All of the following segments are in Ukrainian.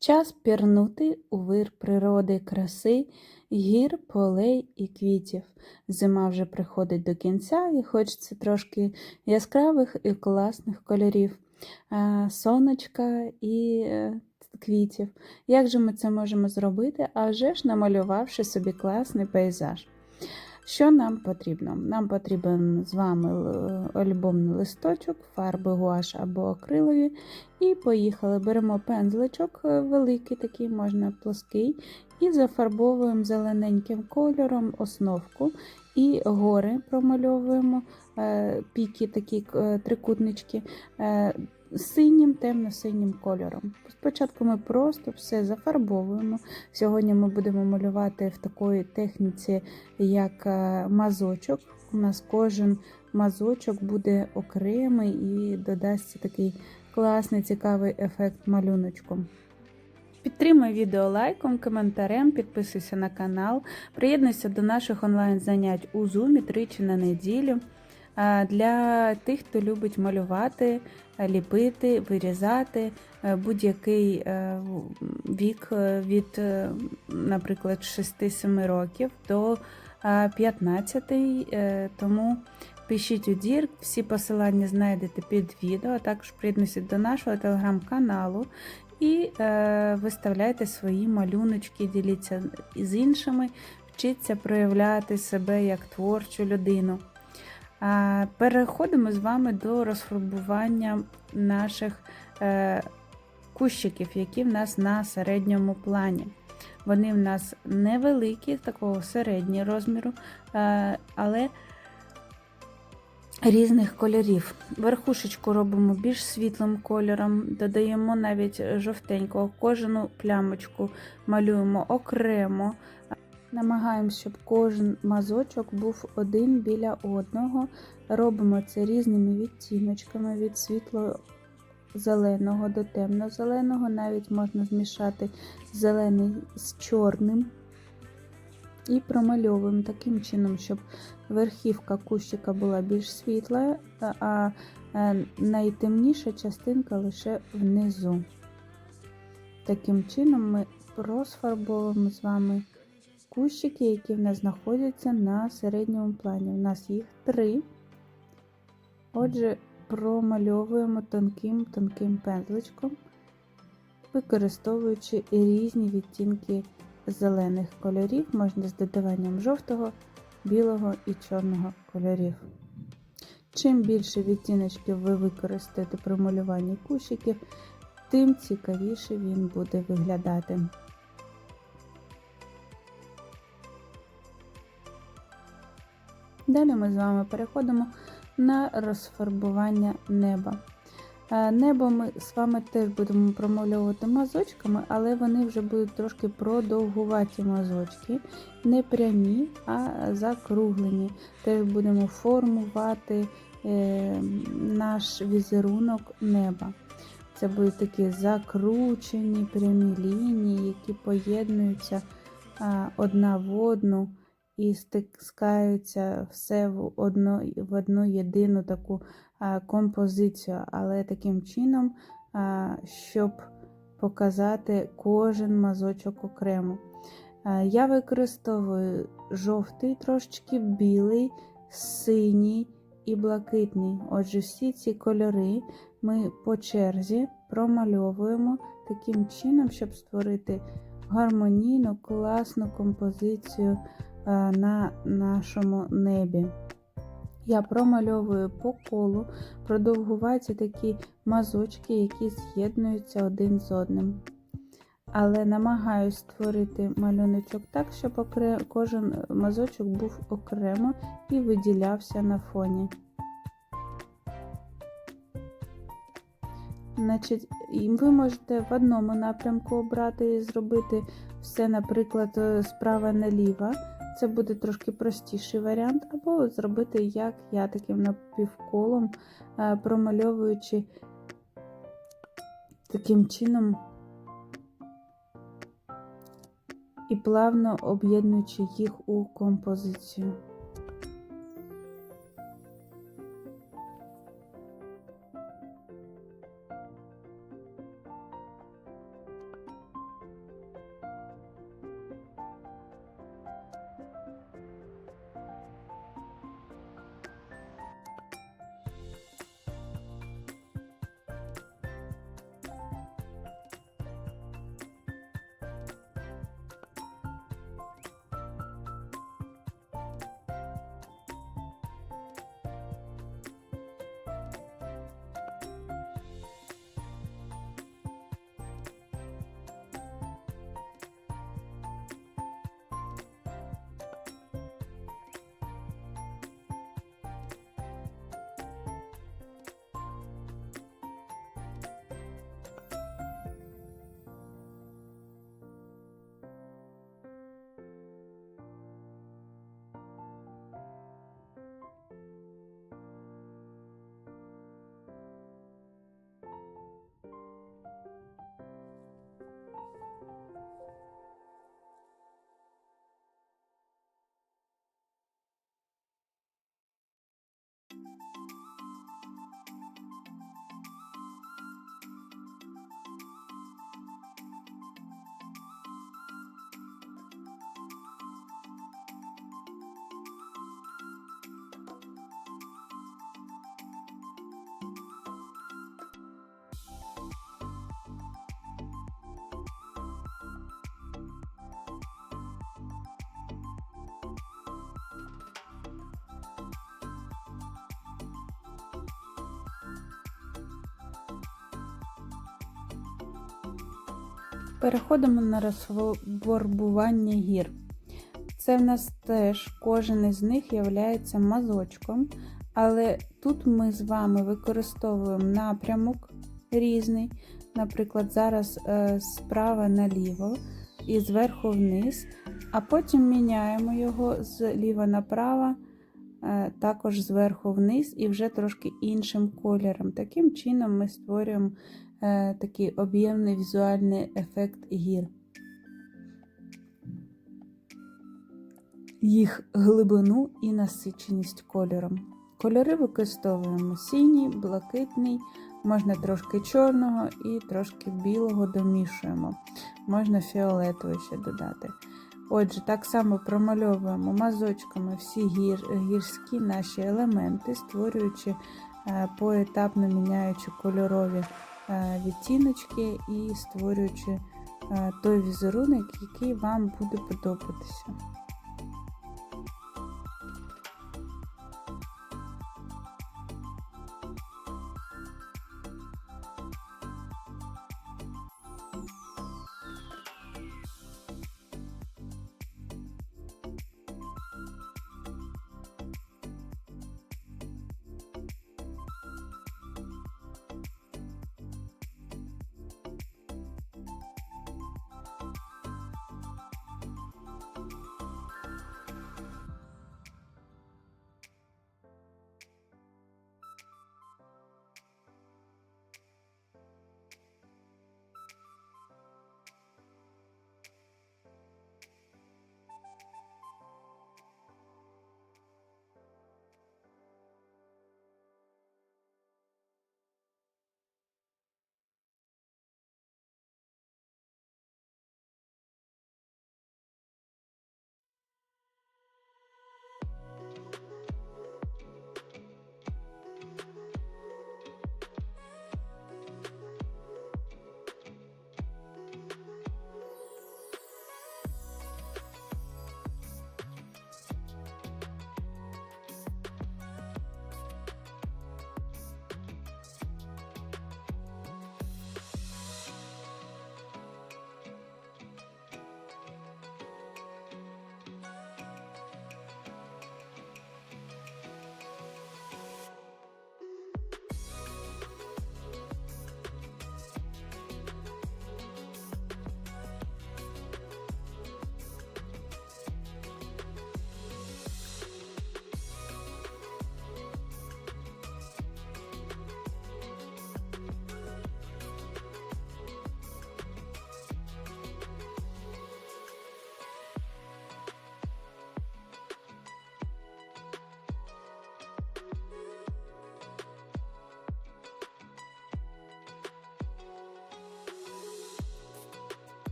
Час пірнути у вир природи, краси, гір, полей і квітів. Зима вже приходить до кінця і хочеться трошки яскравих і класних кольорів, е, сонечка і е, квітів. Як же ми це можемо зробити? А вже ж намалювавши собі класний пейзаж. Що нам потрібно? Нам потрібен з вами л- альбомний листочок, фарби гуаш або акрилові. І поїхали. Беремо пензличок е, великий, такий можна плоский, і зафарбовуємо зелененьким кольором основку. І гори промальовуємо, е, піки, такі е, трикутнички. Синім, темно-синім кольором. Спочатку ми просто все зафарбовуємо. Сьогодні ми будемо малювати в такої техніці, як е, мазочок. У нас кожен мазочок буде окремий і додасться такий класний, цікавий ефект малюночку. Підтримай відео лайком, коментарем, підписуйся на канал, приєднуйся до наших онлайн-занять у Zoom тричі на неділю. Для тих, хто любить малювати, е, ліпити, вирізати е, будь-який е, вік від, наприклад, 6-7 років до е, 15. е, Тому пишіть у дір, всі посилання знайдете під відео, а також приєднуйтесь до нашого телеграм-каналу і е, виставляйте свої малюночки, діліться з іншими, вчіться проявляти себе як творчу людину. Переходимо з вами до розфарбування наших е, кущиків, які в нас на середньому плані. Вони в нас невеликі, такого середнього розміру, е, але різних кольорів. Верхушечку робимо більш світлим кольором, додаємо навіть жовтенького, кожну плямочку малюємо окремо. Намагаємося, щоб кожен мазочок був один біля одного. Робимо це різними відтіночками від світло-зеленого до темно-зеленого. Навіть можна змішати зелений з чорним. І промальовуємо таким чином, щоб верхівка кущика була більш світла, а найтемніша частинка лише внизу. Таким чином ми розфарбовуємо з вами кущики, які в нас знаходяться на середньому плані. У нас їх три. Отже, промальовуємо тонким-тонким пензличком, використовуючи різні відтінки зелених кольорів, можна з додаванням жовтого, білого і чорного кольорів. Чим більше відтіночків ви використаєте при малюванні кущиків, тим цікавіше він буде виглядати. Далі ми з вами переходимо на розфарбування неба. Е, Небо ми з вами теж будемо промальовувати мазочками, але вони вже будуть трошки продовгуваті мазочки, не прямі, а закруглені. Теж будемо формувати е, наш візерунок неба. Це будуть такі закручені прямі лінії, які поєднуються одна в одну і стискаються все в одну, в одну єдину таку композицію, але таким чином, щоб показати кожен мазочок окремо. Я використовую жовтий, трошечки білий, синій і блакитний. Отже, всі ці кольори ми по черзі промальовуємо таким чином, щоб створити гармонійну, класну композицію на нашому небі. Я промальовую по колу, продовгуваті такі мазочки, які з'єднуються один з одним. Але намагаюсь створити малюночок так, щоб кожен мазочок був окремо і виділявся на фоні. Значить, Ви можете в одному напрямку обрати і зробити все, наприклад, справа наліво. Це буде трошки простіший варіант, або зробити, як я таким напівколом, промальовуючи таким чином і плавно об'єднуючи їх у композицію. Переходимо на розфарбування гір. Це в нас теж кожен із них є мазочком, але тут ми з вами використовуємо напрямок різний. Наприклад, зараз е, справа наліво і зверху вниз, а потім міняємо його з ліва направо, е, також зверху вниз і вже трошки іншим кольором. Таким чином ми створюємо такий об'ємний візуальний ефект гір. Їх глибину і насиченість кольором. Кольори використовуємо синій, блакитний, можна трошки чорного і трошки білого домішуємо. Можна фіолетовий ще додати. Отже, так само промальовуємо мазочками всі гір, гірські наші елементи, створюючи е, поетапно міняючи кольорові е, відтіночки і створюючи е, той візерунок, який вам буде подобатися.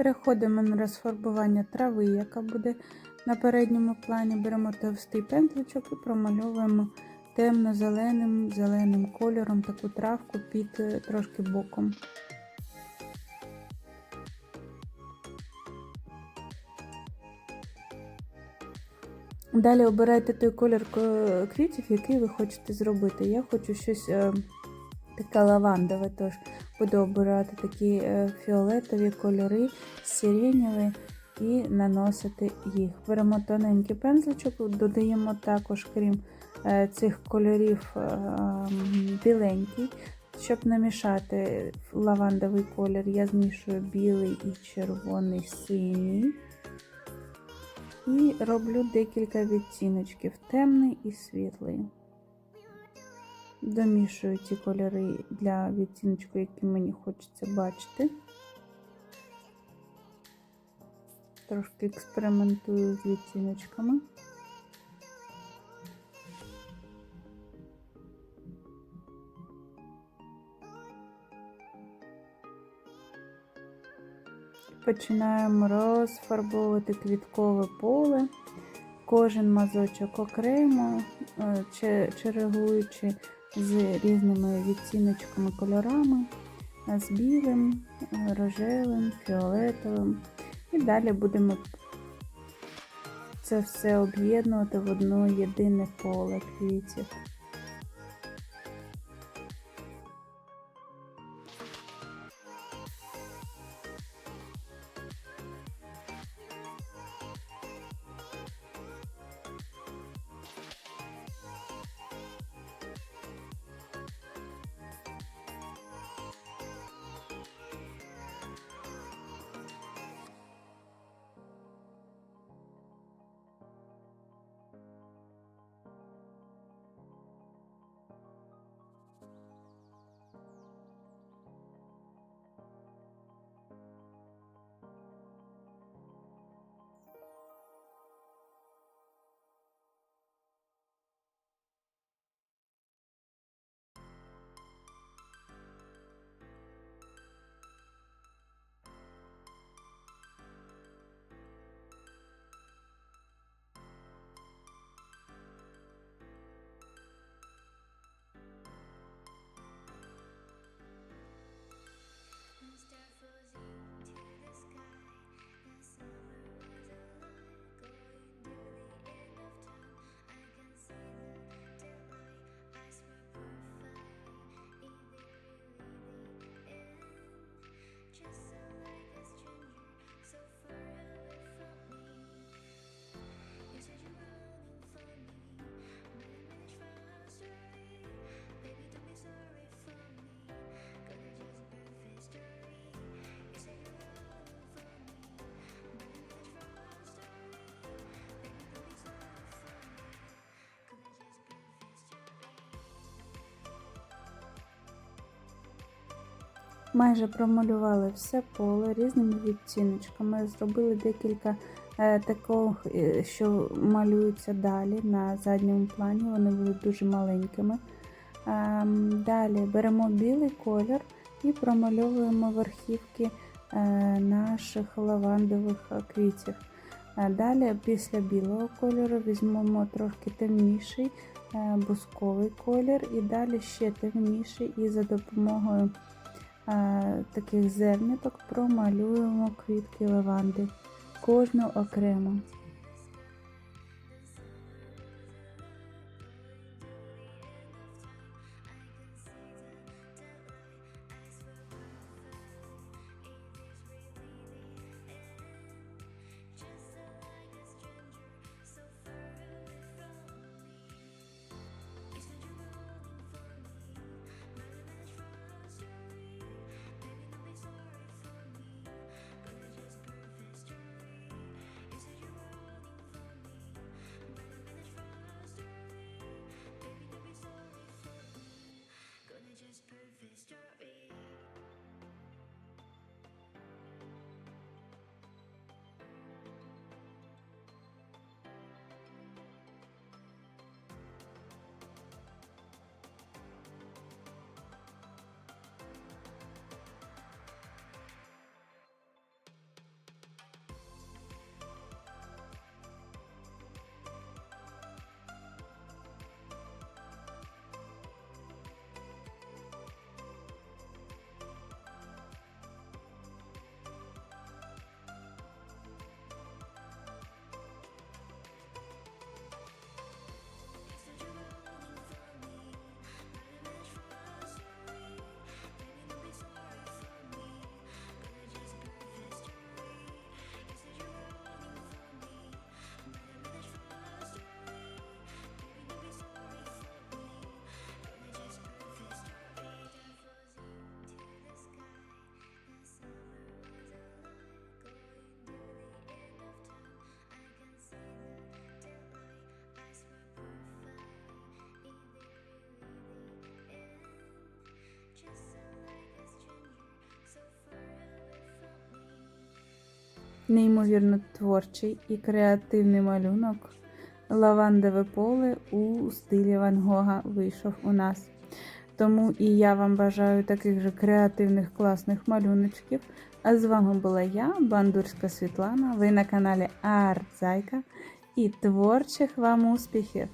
Переходимо на розфарбування трави, яка буде на передньому плані. Беремо товстий пензличок і промальовуємо темно-зеленим зеленим кольором таку травку під е, трошки боком. Далі обирайте той колір ко- квітів, який ви хочете зробити. Я хочу щось е, таке лавандове, тож буду обирати такі е, фіолетові кольори, сиренєві і наносити їх. Беремо тоненький пензличок, додаємо також, крім е, цих кольорів, е, біленький. Щоб намішати лавандовий колір, я змішую білий і червоний синій. І роблю декілька відтіночків темний і світлий. Домішую ті кольори для відтіночку, які мені хочеться бачити. Трошки експериментую з відтіночками. Починаємо розфарбовувати квіткове поле. Кожен мазочок окремо е, че- чергуючи з різними відтіночками кольорами, з білим, рожевим, фіолетовим. І далі будемо це все об'єднувати в одно єдине поле квітів. Майже промалювали все поле різними відтіночками. Зробили декілька е, таких, е, що малюються далі на задньому плані. Вони будуть дуже маленькими. Ем, далі беремо білий колір і промальовуємо верхівки е, наших лавандових квітів. Далі після білого кольору візьмемо трошки темніший бусковий колір, і далі ще темніший, і за допомогою таких зерняток промалюємо квітки лаванди, кожну окремо. Неймовірно творчий і креативний малюнок лавандове поле у стилі Ван Гога вийшов у нас. Тому і я вам бажаю таких же креативних класних малюночків. А з вами була я, Бандурська Світлана. Ви на каналі Арт Зайка. І творчих вам успіхів!